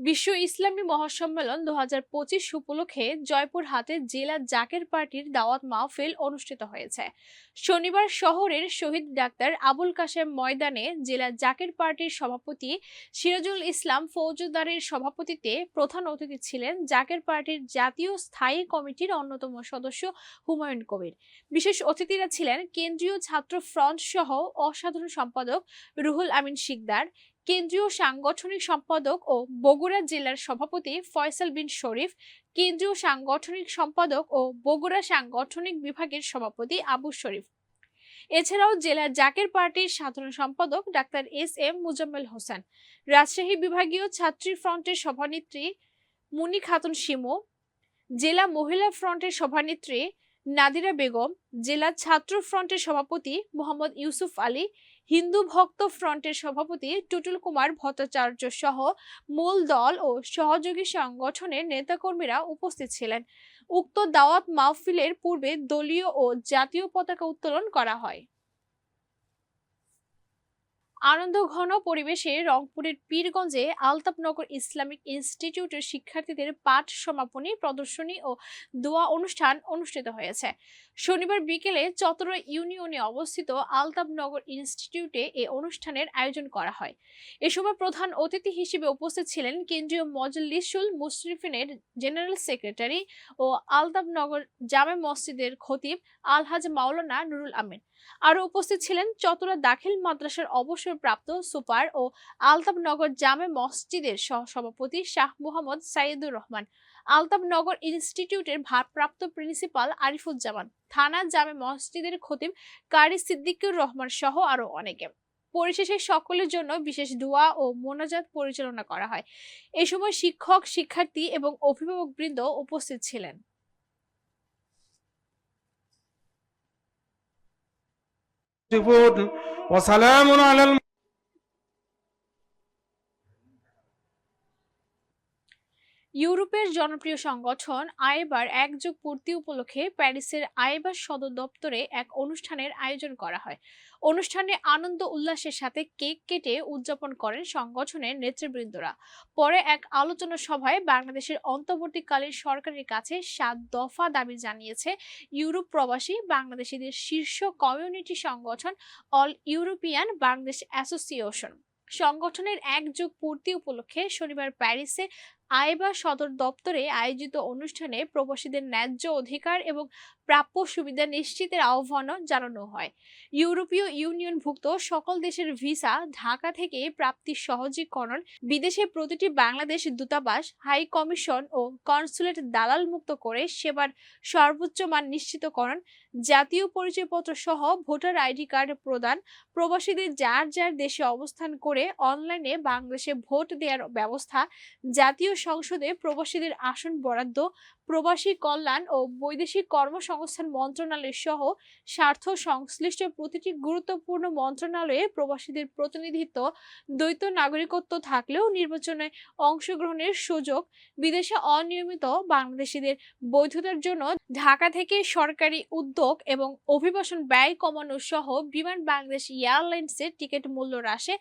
বিশ্ব ইসলামী মহাসম্মেলন দু হাজার পঁচিশ উপলক্ষে জয়পুরহাটে জেলা জাকের পার্টির দাওয়াত মাহফিল অনুষ্ঠিত হয়েছে। শনিবার শহরের শহীদ ডাক্তার আবুল কাশেম ময়দানে জেলা জাকের পার্টির সভাপতি সিরাজুল ইসলাম ফৌজদারের সভাপতিত্বে প্রধান অতিথি ছিলেন জাকের পার্টির জাতীয় স্থায়ী কমিটির অন্যতম সদস্য হুমায়ুন কবির। বিশেষ অতিথিরা ছিলেন কেন্দ্রীয় ছাত্র ফ্রন্ট সহ অসাধারণ সম্পাদক রুহুল আমিন শিকদার কেন্দ্রীয় সাংগঠনিক সম্পাদক ও বগুড়া জেলার সভাপতি ফয়সাল বিন শরীফ, কেন্দ্রীয় সাংগঠনিক সম্পাদক ও বগুড়া সাংগঠনিক বিভাগের সভাপতি আবু শরীফ। এছাড়াও জেলা জাকের পার্টির সাধারণ সম্পাদক doctor S M Muzammel Hossain, Rajshahi বিভাগীয় ছাত্রী ফ্রন্টের সভানেত্রী মুনি খাতুন শিমু, জেলা মহিলা ফ্রন্টের সভানেত্রী নাদিরা বেগম, জেলা ছাত্র ফ্রন্টের সভাপতি মোহাম্মদ ইউসুফ আলী হিন্দু ভক্ত ফ্রন্টের সভাপতি টুটুল কুমার ভট্টাচার্য সহ মূল দল ও সহযোগী সংগঠনের নেতাকর্মীরা উপস্থিত ছিলেন। উক্ত দাওয়াত মাহফিলের পূর্বে দলীয় ও জাতীয় পতাকা উত্তোলন করা হয়। আনন্দ ঘন পরিবেশে রংপুরের পীরগঞ্জে আলতাপনগর ইসলামিক ইনস্টিটিউটের শিক্ষার্থীদের পাঠ সমাপনী, প্রদর্শনী ও দোয়া অনুষ্ঠান অনুষ্ঠিত হয়েছে। শনিবার বিকেলে চতরা ইউনিয়নে অবস্থিত আলতাপনগর ইনস্টিটিউটে এ অনুষ্ঠানের আয়োজন করা হয়। এ সময় প্রধান অতিথি হিসেবে উপস্থিত ছিলেন কেন্দ্রীয় মজলিসুল মুশরিফিনের জেনারেল সেক্রেটারি ও আলতাপনগর জামে মসজিদের খতিব আলহাজ মাওলানা নুরুল আমিন। আরও উপস্থিত ছিলেন চতরা দাখিল মাদ্রাসার অবসরপ্রাপ্ত সুপার ও আলতাবনগর জামে মসজিদের সহসভাপতি শাহ মোহাম্মদ সাইদুর রহমান, আলতাবনগর ইনস্টিটিউটের ভারপ্রাপ্ত প্রিন্সিপাল আরিফুজ্জামান, থানা জামে মসজিদের খতিব কারি সিদ্দিকুর রহমান সহ আরও অনেকে। পরিশেষে সকলের জন্য বিশেষ দোয়া ও মোনাজাত পরিচালনা করা হয়। এ সময় শিক্ষক, শিক্ষার্থী এবং অভিভাবকবৃন্দ উপস্থিত ছিলেন। وسلام على الم... ইউরোপের জনপ্রিয় সংগঠন আইবার একযোগ পূর্তি উপলক্ষে প্যারিসের আইবার সদর দপ্তরে এক অনুষ্ঠানের আয়োজন করা হয়। অনুষ্ঠানে আনন্দ উল্লাসের সাথে কেক কেটে উদযাপন করেন সংগঠনের নেতৃবৃন্দরা। পরে এক আলোচনা সভায় বাংলাদেশের অন্তর্বর্তীকালীন সরকারের কাছে সাত দফা দাবি জানিয়েছে ইউরোপ প্রবাসী বাংলাদেশিদের শীর্ষ কমিউনিটি সংগঠন অল ইউরোপিয়ান বাংলাদেশ অ্যাসোসিয়েশন। সংগঠনের একযোগ পূর্তি উপলক্ষে শনিবার প্যারিসে আইবা সদর দপ্তরে আয়োজিত অনুষ্ঠানে প্রবাসীদের ন্যায্য অধিকার এবং প্রাপ্য সুবিধা নিশ্চিতের আহ্বানও জানানো হয়। ইউরোপীয় ইউনিয়নভুক্ত সকল দেশের ভিসা ঢাকা থেকে প্রাপ্তি সহজীকরণ, বিদেশে প্রতিটি বাংলাদেশ দূতাবাস, হাই কমিশন ও কনসুলেট দালাল মুক্ত করে সেবার সর্বোচ্চ মান নিশ্চিতকরণ, জাতীয় পরিচয়পত্র সহ ভোটার আইডি কার্ড প্রদান, প্রবাসীদের যার যার দেশে অবস্থান করে অনলাইনে বাংলাদেশে ভোট দেওয়ার ব্যবস্থা, জাতীয় সংসদে প্রবাসীদের আসন বরাদ্দ প্রবাসী কল্যাণ ও বৈদেশিক কর্মসংস্থান মন্ত্রণালয় সহ স্বার্থ সংশ্লিষ্ট প্রতিটি গুরুত্বপূর্ণ মন্ত্রণালয়ে প্রবাসীদের প্রতিনিধিত্ব, দ্বৈত নাগরিকত্ব থাকলেও নির্বাচনে অংশগ্রহণের সুযোগ, বিদেশে অনিয়মিত বাংলাদেশিদের বৈধতার জন্য ঢাকা থেকে সরকারি উদ্যোগ এবং অভিবাসন ব্যয় কমানো সহ বিমান বাংলাদেশ এয়ারলাইন্সের টিকিট মূল্য হ্রাসে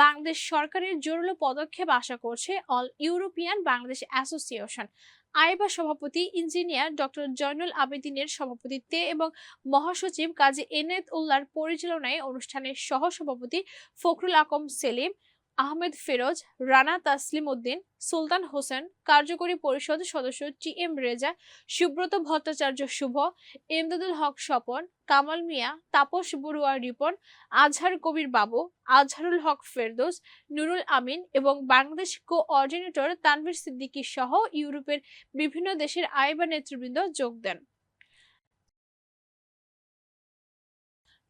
বাংলাদেশ সরকারের জোরালো পদক্ষেপ আশা করছে অল ইউরোপিয়ান বাংলাদেশ অ্যাসোসিয়েশন। আইবা সভাপতি ইঞ্জিনিয়ার ডক্টর জয়নুল আবেদিনের সভাপতিত্বে এবং মহাসচিব কাজী এনায়েত উল্লাহর পরিচালনায় অনুষ্ঠানের সহসভাপতি ফখরুল আকম সেলিম আহমেদ ফেরোজ, রানা তাসলিম উদ্দিন, সুলতান হোসেন, কার্যকরী পরিষদ সদস্য টি এম রেজা, সুব্রত ভট্টাচার্য শুভ, এমদাদুল হক স্বপন, কামাল মিয়া, তাপস বড়ুয়া রিপন, আজহার কবির বাবু, আজহারুল হক ফেরদৌস, নুরুল আমিন এবং বাংলাদেশ কোঅর্ডিনেটর তানভীর সিদ্দিকী সহ ইউরোপের বিভিন্ন দেশের আইবা নেতৃবৃন্দ যোগ দেন।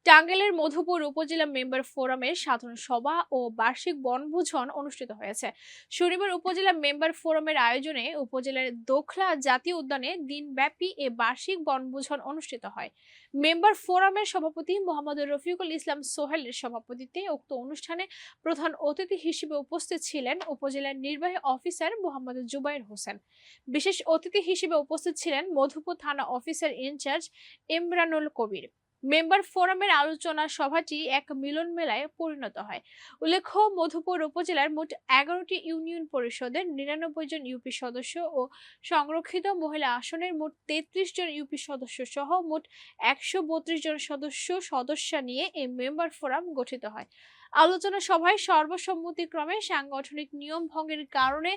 টাঙ্গাইলের মধুপুর উপজেলা মেম্বার ফোরামের সাধারণ সভা ও বার্ষিক বনভোজন অনুষ্ঠিত হয়েছে। শনিবার উপজেলা মেম্বার ফোরামের আয়োজনে উপজেলার দোখলা জাতীয় উদ্যানে দিনব্যাপী এ বার্ষিক বনভোজন অনুষ্ঠিত হয়। মেম্বার ফোরামের সভাপতি মোহাম্মদ রফিকুল ইসলাম সোহেলের সভাপতিত্বে উক্ত অনুষ্ঠানে প্রধান অতিথি হিসেবে উপস্থিত ছিলেন উপজেলার নির্বাহী অফিসার মোহাম্মদ জুবাইর হোসেন। বিশেষ অতিথি হিসেবে উপস্থিত ছিলেন মধুপুর থানা officer in charge Imranul Kabir. Member ফোরামের আলোচনা সভাটি এক মিলন মেলায় পরিণত হয়। উল্লেখ্য, মধুপুর উপজেলার মোট এগারোটি ইউনিয়ন পরিষদের নিরানব্বই জন ইউপি সদস্য ও সংরক্ষিত মহিলা আসনের মোট তেত্রিশ জন ইউপি সদস্য সহ মোট একশো বত্রিশ জন সদস্য সদস্যা নিয়ে এই মেম্বার ফোরাম গঠিত হয়। আলোচনা সভায় সর্বসম্মতিক্রমে সাংগঠনিক নিয়ম ভঙ্গের কারণে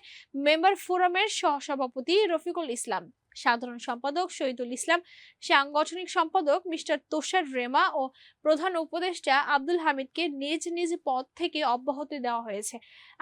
মেম্বার ফোরামের সহসভাপতি রফিকুল ইসলাম সাধারণ সম্পাদক শহীদুল ইসলাম, সাংগঠনিক সম্পাদক মিস্টার তোষার রেমা ও প্রধান উপদেষ্টা আব্দুল হামিদকে নিজ নিজ পদ থেকে অব্যাহতি দেওয়া হয়েছে।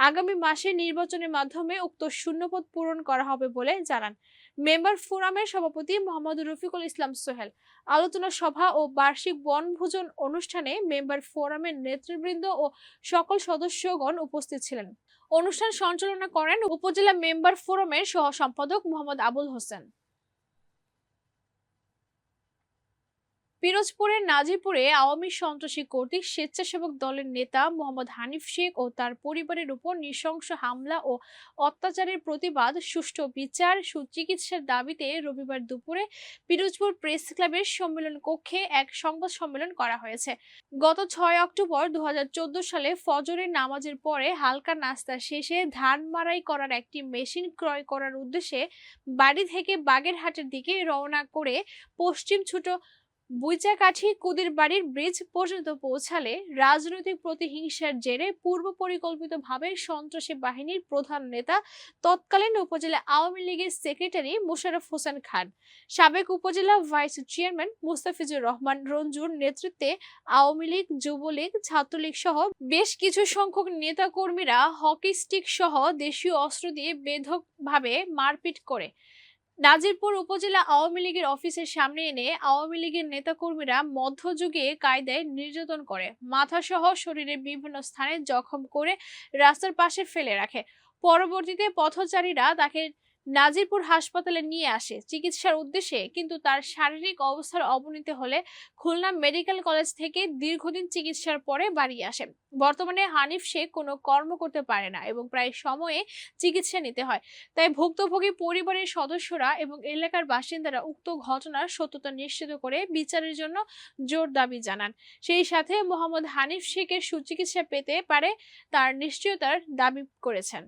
আগামী মাসে নির্বাচনের মাধ্যমে উক্ত শূন্যপদ পূরণ করা হবে বলে জানান। মেম্বার ফোরামের সভাপতি মোহাম্মদ রফিকুল ইসলাম সোহেল। আলোচনা সভা ও বার্ষিক বনভোজন অনুষ্ঠানে মেম্বার ফোরামের নেতৃবৃন্দ ও সকল সদস্যগণ উপস্থিত ছিলেন। অনুষ্ঠান সঞ্চালনা করেন উপজেলা মেম্বার ফোরামের সহ সম্পাদক মোহাম্মদ আবুল হোসেন। পিরোজপুরের নাজিপুরে আওয়ামী সন্ত্রাসী কর্তৃক স্বেচ্ছাসেবক দলের নেতা মোহাম্মদ হানিফ শেখ ও তার পরিবারের উপর নৃশংস হামলা ও অত্যাচারের প্রতিবাদ, সুষ্ঠু বিচার, সুচিকিৎসার দাবিতে রবিবার দুপুরে পিরোজপুর প্রেস ক্লাবের সম্মেলন কক্ষে এক সংবাদ সম্মেলন করা হয়েছে। গত ছয় অক্টোবর দু হাজার চোদ্দ সালে ফজরের নামাজের পরে হালকা নাস্তা শেষে ধান মারাই করার একটি মেশিন ক্রয় করার উদ্দেশ্যে বাড়ি থেকে বাগেরহাটের দিকে রওনা করে পশ্চিম ছোট বুইচাকাঠি কুদির বাড়ির ব্রিজ পর্যন্ত পৌঁছালে রাজনৈতিক প্রতিহিংসার জেরে পূর্ব পরিকল্পিতভাবে সন্ত্রাসী বাহিনীর প্রধান নেতা তৎকালীন উপজেলা আওয়ামী লীগের সেক্রেটারি মোশাররফ হোসেন খান, সাবেক উপজেলা ভাইস চেয়ারম্যান মুস্তাফিজুর রহমান রঞ্জুর নেতৃত্বে আওয়ামী লীগ, যুবলীগ, ছাত্রলীগ সহ বেশ কিছু সংখ্যক নেতাকর্মীরা হকি স্টিক সহ দেশীয় অস্ত্র দিয়ে বেধকভাবে মারপিট করে। নাজিরপুর উপজেলা আওয়ামী লীগের অফিসের সামনে এনে আওয়ামী লীগের নেতাকর্মীরা মধ্যযুগে কায়দায় নির্যাতন করে। মাথাসহ শরীরের বিভিন্ন স্থানে জখম করে রাস্তার পাশে ফেলে রাখে। পরবর্তীতে পথচারীরা তাকে নাজিরপুর হাসপাতালে নিয়ে আসে চিকিৎসার উদ্দেশ্যে, কিন্তু তার শারীরিক অবস্থার অবনতি হলে খুলনা মেডিকেল কলেজ থেকে দীর্ঘদিন চিকিৎসার পরে বাড়ি আসে বর্তমানে হানিফ শেখ কোনো কর্ম করতে পারে না এবং প্রায় সময়ে চিকিৎসা নিতে হয়। তাই ভুক্তভোগী পরিবারের সদস্যরা এবং এলাকার বাসিন্দারা উক্ত ঘটনার সত্যতা নিশ্চিত করে বিচারের জন্য জোর দাবি জানান। সেই সাথে মোহাম্মদ হানিফ শেখের সুচিকিৎসা পেতে পারে তার নিশ্চয়তার দাবি করেছেন।